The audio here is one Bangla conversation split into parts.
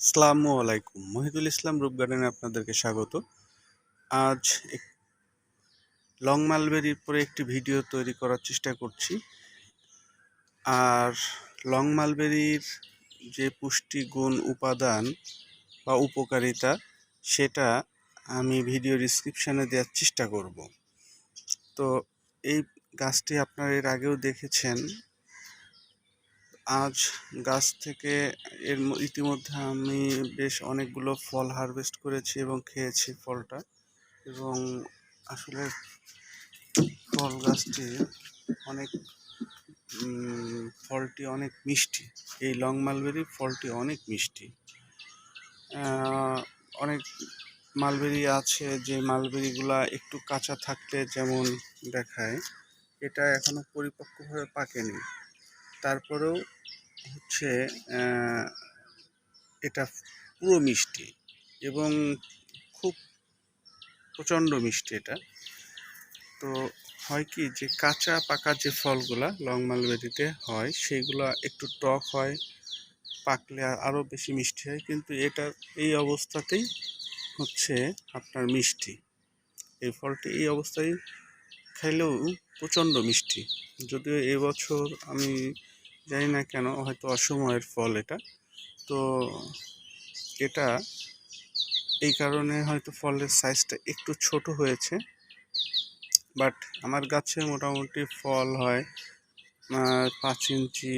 আসসালামু আলাইকুম। মহিদুল ইসলাম রূপ গার্ডেনে আপনাদেরকে স্বাগত। আজ লং মালবেরির পরে একটি ভিডিও তৈরি করার চেষ্টা করছি। আর লং মালবেরির যে পুষ্টিগুণ উপাদান বা উপকারিতা, সেটা আমি ভিডিও ডিসক্রিপশানে দেওয়ার চেষ্টা করব। তো এই গাছটি আপনারা এর আগেও দেখেছেন। আজ গাছ থেকে এর ইতিমধ্যে আমি বেশ অনেকগুলো ফল হারভেস্ট করেছি এবং খেয়েছি ফলটা। এবং আসলে ফল গাছটি অনেক ফলটি অনেক মিষ্টি। এই লং মালবেরি ফলটি অনেক মিষ্টি। অনেক মালবেরি আছে যে মালবেরিগুলা একটু কাঁচা থাকলে যেমন দেখায়, এটা এখনও পরিপক্কভাবে পাকেনি। তারপরেও হচ্ছে এটা পুরো মিষ্টি এবং খুব প্রচণ্ড মিষ্টি এটা। তো হয় কি যে কাঁচা পাকা যে ফলগুলা লং মালবেরিতে হয় সেগুলা একটু টক হয়, পাকলে আরও বেশি মিষ্টি হয়, কিন্তু এটা, এই অবস্থাতেই হচ্ছে আপনার মিষ্টি। এই ফলটি এই অবস্থায় খাইলেও প্রচণ্ড মিষ্টি। যদিও এবছর আমি জানি না কেন, হয়তো অসময়ের ফল এটা। তো এটা এই কারণে হয়তো ফলের সাইজটা একটু ছোট হয়েছে। বাট আমার গাছে মোটামুটি ফল হয় পাঁচ ইঞ্চি,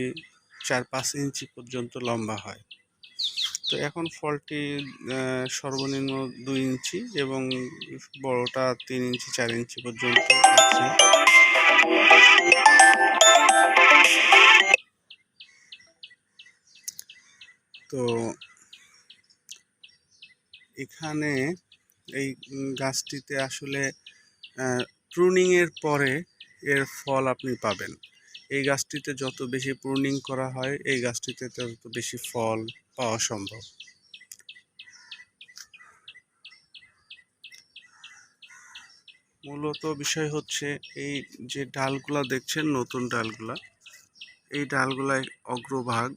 চার পাঁচ ইঞ্চি পর্যন্ত লম্বা হয়। তো এখন ফলটি সর্বনিম্ন দুই ইঞ্চি এবং বড়টা তিন ইঞ্চি, চার ইঞ্চি পর্যন্ত আছে। এখানে এই গাছটিতে আসলে প্রুনিংয়ের পরে এর ফল আপনি পাবেন। এই গাছটিতে যত বেশি প্রুনিং করা হয়, এই গাছটিতে তত বেশি ফল পাওয়া সম্ভব। মূলত বিষয় হচ্ছে, এই যে ডালগুলা দেখছেন, নতুন ডালগুলা, এই ডালগুলায় অগ্রভাগ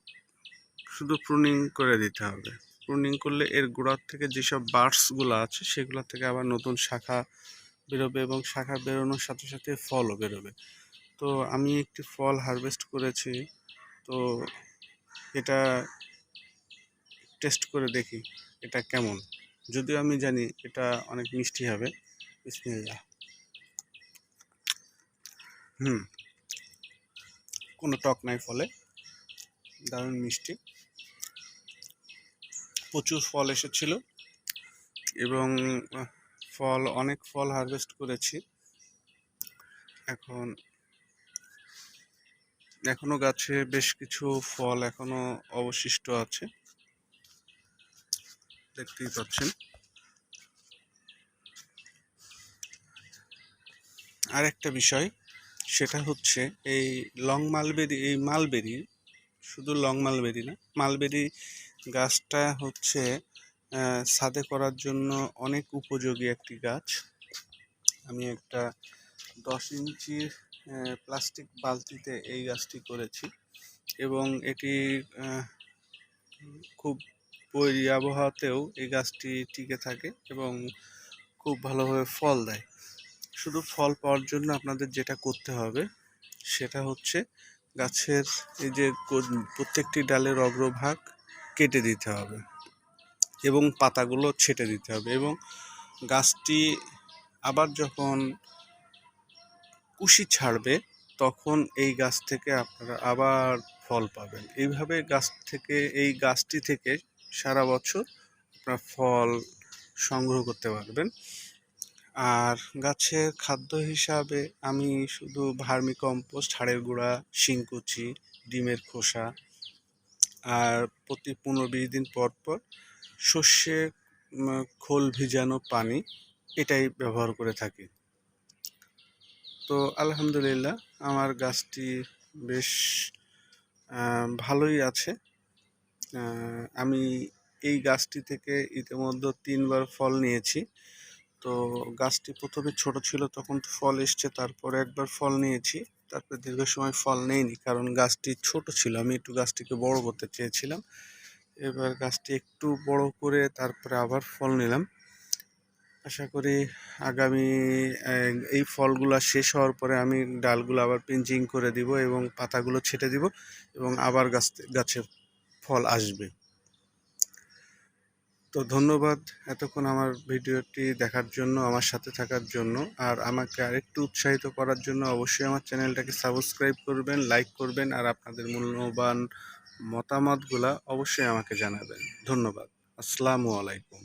শুধু প্রুনিং করে দিতে হবে। প্রুনিং করলে এর গোড়ার থেকে যেসব বার্ডসগুলো আছে, সেগুলো থেকে আবার নতুন শাখা বেরোবে এবং শাখা বেরোনোর সাথে সাথে ফলও বেরোবে। তো আমি একটি ফল হারভেস্ট করেছি, তো এটা টেস্ট করে দেখি এটা কেমন। যদিও আমি জানি এটা অনেক মিষ্টি হবে। বিসমিল্লাহ। হুম। কোনো টক নাই ফলে। দারুণ মিষ্টি। প্রচুর ফল এসেছিল এবং ফল, অনেক ফল হারভেস্ট করেছি। এখন, এখনও গাছে বেশ কিছু ফল এখনও অবশিষ্ট আছে। দেখতেই পাচ্ছেন। আর একটা বিষয়, সেটা হচ্ছে এই লং মালবেরি, এই মালবেরি, শুধু লং মালবেরি না, মালবেরি গাছটা হচ্ছে ছাদে করার জন্য অনেক উপযোগী একটি গাছ। আমি একটা দশ ইঞ্চির প্লাস্টিক বালতিতে এই গাছটি করেছি এবং এটি খুব বৈরী আবহাওয়াতেও এই গাছটি টিকে থাকে এবং খুব ভালোভাবে ফল দেয়। শুধু ফল পাওয়ার জন্য আপনাদের যেটা করতে হবে, সেটা হচ্ছে গাছের এই যে প্রত্যেকটি ডালের অগ্রভাগ কেটে দিতে হবে এবং পাতাগুলো ছেটে দিতে হবে এবং গাছটি আবার যখন কুশি ছাড়বে, তখন এই গাছ থেকে আপনারা আবার ফল পাবেন। এইভাবে গাছ থেকে, এই গাছটি থেকে সারা বছর আপনার ফল সংগ্রহ করতে পারবেন। আর গাছের খাদ্য হিসাবে আমি শুধু ভার্মি কম্পোস্ট হাড়ের গুঁড়া, শিংকুচি, ডিমের খোসা আর প্রতি পনেরো বিশ দিন পর পর সর্ষে খোল ভিজানো পানি এটাই ব্যবহার করে থাকি। তো আলহামদুলিল্লাহ আমার গাছটি বেশ ভালোই আছে। আমি এই গাছটি থেকে ইতিমধ্যে তিনবার ফল নিয়েছি। তো গাছটি প্রথমে ছোট ছিল, তখন তো ফল এসছে, তারপরে একবার ফল নিয়েছি। তারপরে দীর্ঘ সময় ফল নেইনি, কারণ গাছটি ছোট ছিল। আমি একটু গাছটিকে বড় করতে চেয়েছিলাম। এবার গাছটি একটু বড় করে তারপরে আবার ফল নিলাম। আশা করি আগামী এই ফলগুলো শেষ হওয়ার পরে আমি ডালগুলো আবার পিঞ্চিং করে দিব এবং পাতাগুলো ছেটে দিব এবং আবার গাছ গাছে ফল আসবে। তো ধন্যবাদ এতক্ষণ আমার ভিডিওটি দেখার জন্য, আমার সাথে থাকার জন্য। আর আমাকে আরেকটু উৎসাহিত করার জন্য অবশ্যই আমার চ্যানেলটাকে সাবস্ক্রাইব করবেন, লাইক করবেন, আর আপনাদের মূল্যবান মতামতগুলা অবশ্যই আমাকে জানাবেন। ধন্যবাদ। আসসালামু আলাইকুম।